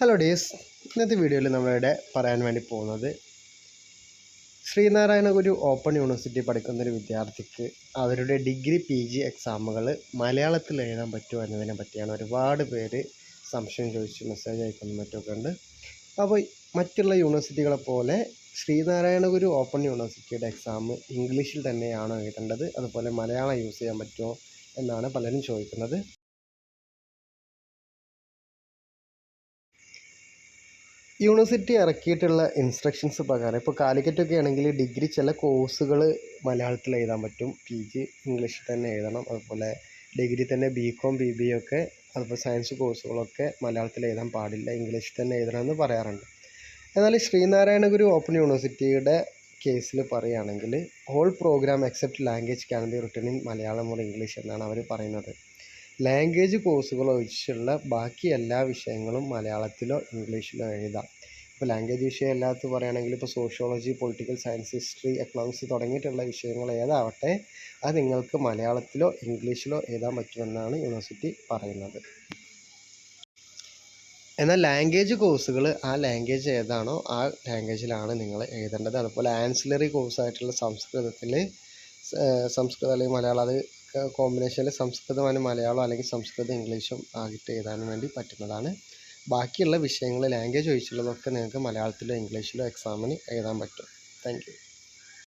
Hello days ഇന്നത്തെ വീഡിയോയിൽ നമ്മളിവിടെ പറയാൻ വേണ്ടി പോകുന്നത് ശ്രീനാരായണ ഗുരു ഓപ്പൺ യൂണിവേഴ്സിറ്റി പഠിക്കുന്ന ഒരു വിദ്യാർത്ഥിക്ക് അവരുടെ ഡിഗ്രി പി ജി എക്സാമുകൾ മലയാളത്തിൽ എഴുതാൻ പറ്റുമോ എന്നതിനെ പറ്റിയാണ് ഒരുപാട് പേര് സംശയം ചോദിച്ച് മെസ്സേജ് അയക്കുന്ന മറ്റൊക്കെ ഉണ്ട്. അപ്പോൾ മറ്റുള്ള യൂണിവേഴ്സിറ്റികളെ പോലെ ശ്രീനാരായണ ഗുരു ഓപ്പൺ യൂണിവേഴ്സിറ്റിയുടെ എക്സാം ഇംഗ്ലീഷിൽ തന്നെയാണോ എഴുതേണ്ടത്. അതുപോലെ മലയാളം യൂസ് ചെയ്യാൻ പറ്റുമോ എന്നാണ് പലരും ചോദിക്കുന്നത്. യൂണിവേഴ്സിറ്റി ഇറക്കിയിട്ടുള്ള ഇൻസ്ട്രക്ഷൻസ് പ്രകാരം ഇപ്പോൾ കാലിക്കറ്റൊക്കെ ആണെങ്കിൽ ഡിഗ്രി ചില കോഴ്സുകൾ മലയാളത്തിൽ എഴുതാൻ പറ്റും. പി ജി ഇംഗ്ലീഷിൽ തന്നെ എഴുതണം. അതുപോലെ ഡിഗ്രി തന്നെ ബി കോം ബി ബി ഒക്കെ അതുപോലെ സയൻസ് കോഴ്സുകളൊക്കെ മലയാളത്തിൽ എഴുതാൻ പാടില്ല. ഇംഗ്ലീഷിൽ തന്നെ എഴുതണമെന്ന് പറയാറുണ്ട്. എന്നാൽ ശ്രീനാരായണ ഗുരു ഓപ്പൺ യൂണിവേഴ്സിറ്റിയുടെ കേസിൽ പറയുകയാണെങ്കിൽ whole program except language can be written in Malayalam or English എന്നാണ് അവർ പറയുന്നത്. ലാംഗ്വേജ് കോഴ്സുകൾ ഒഴിച്ചുള്ള ബാക്കി എല്ലാ വിഷയങ്ങളും മലയാളത്തിലോ ഇംഗ്ലീഷിലോ എഴുതാം. ഇപ്പോൾ ലാംഗ്വേജ് വിഷയം അല്ലാത്ത പറയുകയാണെങ്കിൽ ഇപ്പോൾ sociology political science history economics തുടങ്ങിയിട്ടുള്ള വിഷയങ്ങൾ ഏതാവട്ടെ അത് നിങ്ങൾക്ക് മലയാളത്തിലോ ഇംഗ്ലീഷിലോ എഴുതാൻ പറ്റുമെന്നാണ് യൂണിവേഴ്സിറ്റി പറയുന്നത്. എന്നാൽ ലാംഗ്വേജ് കോഴ്സുകൾ ആ ലാംഗ്വേജ് ഏതാണോ ആ ലാംഗ്വേജിലാണ് നിങ്ങൾ എഴുതേണ്ടത്. അതുപോലെ ആൻസിലറി കോഴ്സായിട്ടുള്ള സംസ്കൃതത്തിൽ സംസ്കൃതം അല്ലെങ്കിൽ മലയാളം അത് കോമ്പിനേഷനിൽ സംസ്കൃതമാണ് മലയാളം അല്ലെങ്കിൽ സംസ്കൃതം ഇംഗ്ലീഷും ആയിട്ട് എഴുതാൻ വേണ്ടി പറ്റുന്നതാണ്. ബാക്കിയുള്ള വിഷയങ്ങൾ ലാംഗ്വേജ് ഒഴിച്ചുള്ളതൊക്കെ നിങ്ങൾക്ക് മലയാളത്തിലോ ഇംഗ്ലീഷിലോ എക്സാമിന് എഴുതാൻ പറ്റും. താങ്ക്